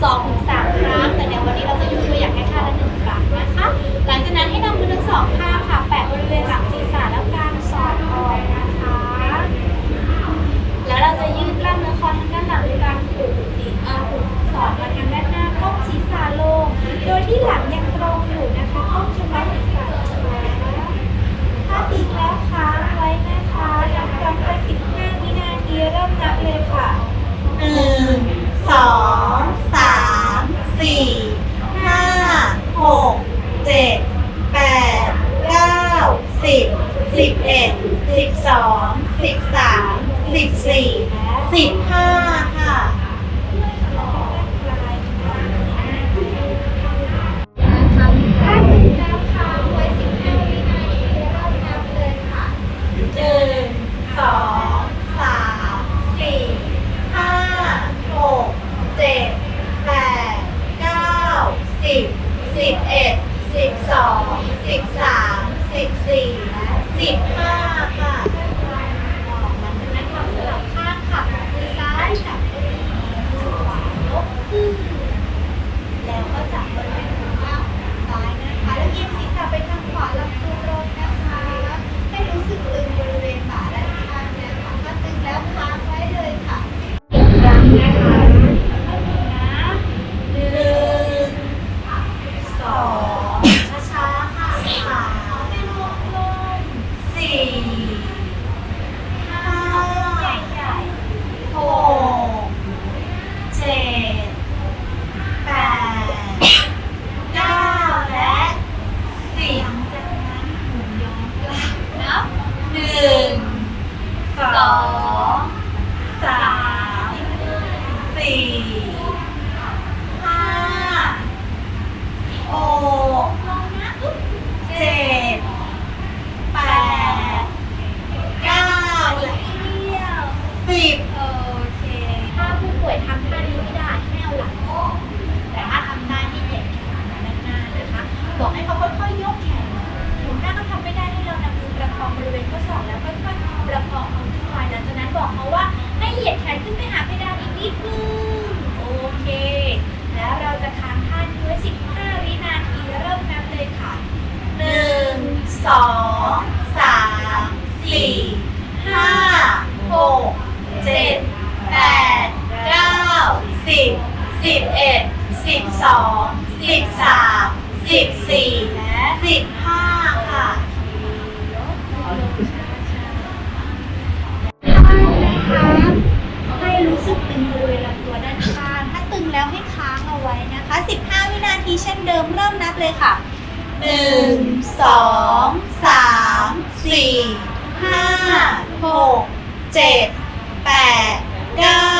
12 สิบสิบเอ็ดสิบสองสิบสามสิบสี่สิบห้าค่ะ ถ้าถึงแล้วค้างไว้15วินาทีเริ่มนับเลยค่ะ หนึ่งสองสามสี่ห้าหกเจ็ดแปดเก้าสิบสิบเอ็ดสิบสองสิบสามสิบสี่และสิบห้าค่ะ หลังจากนั้นทำสลับข้างค่ะมือซ้ายจับเก้าอี้มือขวายกขึ้น แล้วก็จับบริเวณหัวเข่าซ้ายนะคะ แล้วเอียงศีรษะไปทางขวาลำตัวลงนะคะ ให้รู้สึกตึงบริเวณบ่าด้านข้างนะคะถ้าตึงแล้วค้างไว้เลยค่ะอีกครั้งนะคะนะหนึ่ หนึ่ ง งสองช้าๆค่ะสาม ไม่ลงลง สี่ห้า ใหญ่ หกเจ็ดแปดเก้าและสิบ หลังจากนั้นหมุนย้อนกลับนับ หนึ่งสองสามสี่ห้าหก ลงนะอุ๊บ เจ็ดแปดเก้าและ เดียว สิบ โอเค ถ้าผู้ป่วยทำท่านี้ไม่ได้ให้เอาหลังออก แต่ถ้าทำได้ให้เหยียดแขนมาด้านหน้านะคะ บอกให้เขาค่อยๆยกแขนหมุนหน้าก็ทำไม่ได้ให้เรานำมือประคองบริเวณข้อศอกแล้วค่อยๆประคองเอาขึ้นไปหลังจากนั้นบอกเขาว่าให้เหยียดแขนขึ้นไปหาเพดานอีกนิดนึง โอเค แล้วเราจะค้างท่านี้ไว้15 วินาทีเริ่มนับเลยค่ะ หนึ่งส องสามสี่ห้าหกเจ็ดแปดเก้าสิบสิบเอ็ดสิบสองสิบสามสิบสี่และสิบห้าค่ะข้างนะคะให้รู้สึกตึงบริเวณลำตัวด้านข้างถ้าตึงแล้วให้ค้างเอาไว้นะคะ 15 วินาทีเช่นเดิมเริ่มนับเลยค่ะ หนึ่งสองสามสี่ห้าหกเจ็ดแปดเก้า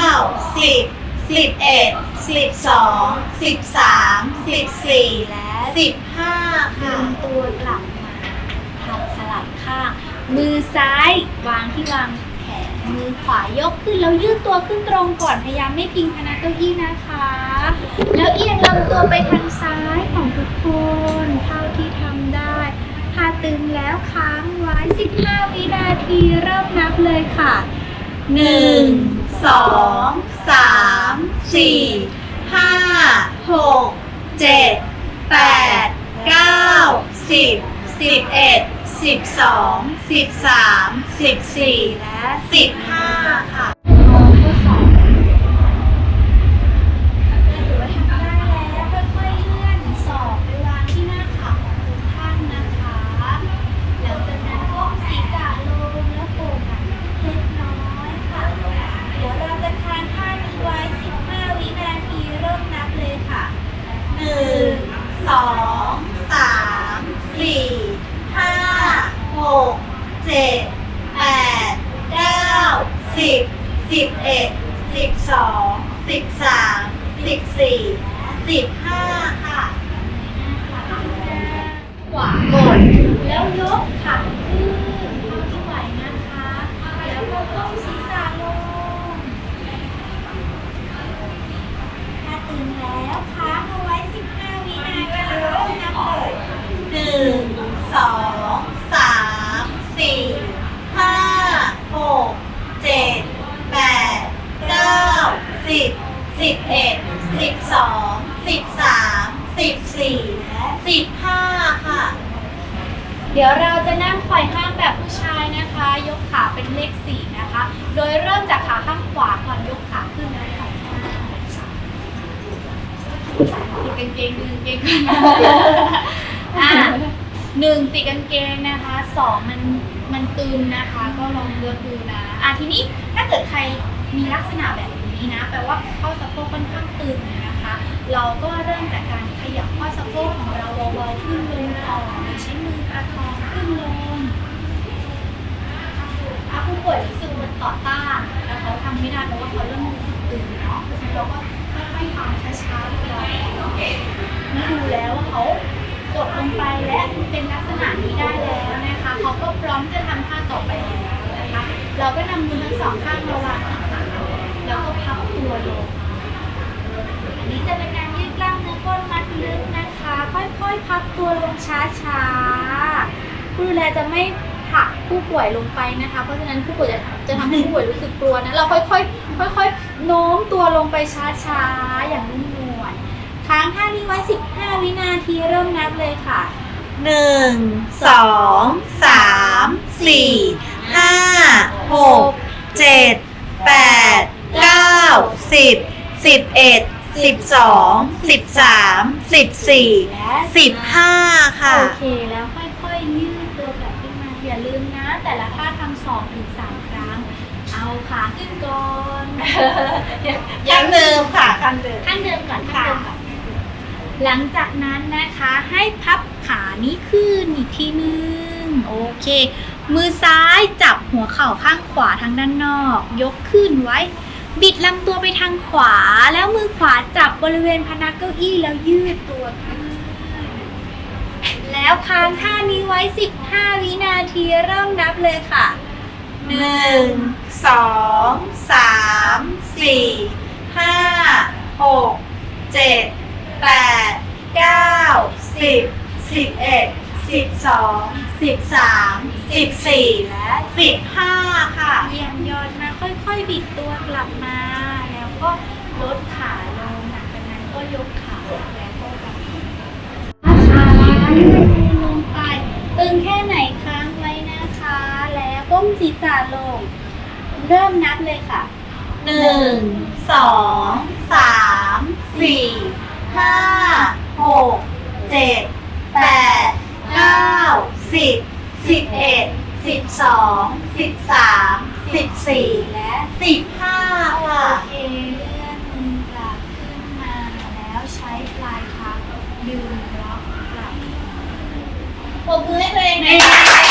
สิบสิบเอ็ดสิบสองสิบสามสิบสี่และสิบห้าค่ะตัวกลับมาทำสลับข้าง มือซ้ายวางที่วางแขน มือขวายกขึ้นแล้วยืดตัวขึ้นตรงก่อน พยายามไม่พิงพนักเก้าอี้นะคะ แล้วเอียงลำตัวไปทางซ้ายของทุกคน ที่ทำได้ ถ้าตึงแล้วค้างไว้ 15 วินาที เริ่มนับเลยค่ะหนึ่งสองสามสี่ห้าหกเจ็ดแปดเก้าสิบสิบเอ็ดสิบสองสิบสามสิบสี่และสิบห้าค่ะ มองข้อสอบถือว่าทำได้แล้วค่อยๆเลื่อนศอกไปวางที่หน้าขาของทุกท่านนะคะ หลังจากนั้นก้มศีรษะลงแล้วโก่งหลังเล็กน้อยค่ะ เดี๋ยวเราจะทานท่านี้ไว้ 15 วินาทีเริ่มนับเลยค่ะ หนึ่งสองสามสี่ห้าหกเจ็ดแปดเก้าสิบสิบเอ็ดสิบสองสิบสาม สิบสี่สิบห้าค่ะขวากดแล้วยกขาขึ้นเท่าที่ไหวนะคะ แล้วก็ก้มศีร กงเกงดึงเกงกันอะหนึ่งติดกางเกงนะคะสองมันมันตึงนะคะ ก็ลองเลือกดูนะอะทีนี้ถ้าเกิดใครมีลักษณะแบบนี้นะแปลว่าข้อสะโพกค่อนข้างตึงนะคะ เราก็เริ่มจากการขยับข้อสะโพกของเราเบาๆขึ้นลงต่อโดยใช้มือประคองขึ้นลงถ้าผู้ป่วยรู้สึกมันต่อต้านแล้วเขาทำไม่ได้เพราะว่าเขาเริ่มรู้สึกตึงเนาะเราก็ค่อยๆทำช้าๆเบาๆ ดูแล้วว่าเขากดลงไปและเป็นลักษณะนี้ได้แล้วนะคะเขาก็พร้อมจะทำท่าต่อไปแล้วนะคะ เราก็นำมือทั้งสองข้างมาวางที่ขาแล้วก็พับตัวลงอันนี้จะเป็นการยืดกล้ามเนื้อก้นมัดลึกนะคะ ค่อยๆ พับตัวลงช้าๆผู้ดูแลจะไม่ผลักผู้ป่วยลงไปนะคะ เพราะฉะนั้นผู้ป่วยจะจะทำให้ผู้ป่วยรู้สึกกลัวนะ เราค่อยๆค่อยๆโน้มตัวลงไปช้าๆอย่างนุ่ม ค้างท่านี้ไว้ 15 วินาทีเริ่มนับเลยค่ะ หนึ่งสองสามสี่ห้าหกเจ็ดแปดเก้าสิบสิบเอ็ดสิบสองสิบสามสิบสี่และสิบห้าค่ะ โอเคแล้วค่อยๆยืดตัวกลับขึ้นมาอย่าลืมนะ แต่ละท่าทำสองถึงสามครั้ง เอาขาขึ้นก่อน ยังเดิมค่ะคันเดิมข้าง หลังจากนั้นนะคะให้พับขานี้ขึ้นอีกทีนึงโอเค มือซ้ายจับหัวเข่าข้างขวาทางด้านนอก ยกขึ้นไว้ บิดลำตัวไปทางขวา แล้วมือขวาจับบริเวณพนักเก้าอี้แล้วยืดตัวขึ้นแล้วค้างท่านี้ไว้ 15 วินาทีเริ่มนับเลยค่ะ 1 2 3 4 5 6 7 แปดเก้าสิบสิบเอ็ดสิบสองสิบสามสิบสี่และสิบห้าค่ะเยี่ยมยอดมาค่อยๆ บิดตัวกลับมา แล้วก็ลดขาลงหลังจากนั้นก็ยกขาแล้วก็กลับมาขาลงไป ตึงแค่ไหนค้างไว้นะคะ แล้วก้มศีรษะลง เริ่มนับเลยค่ะหนึ่งสองสามสี่ ห้าหกเจ็ดแปดเก้าสิบสิบเอ็ดสิบสองสิบสามสิบสี่และสิบห้าโอค่ะเคเลื่อนมือกลับขึ้นมาแล้วใช้ปลายเท้าดึงล็อกกลับปรบมือให้ตัวเองหน่อยค่ะ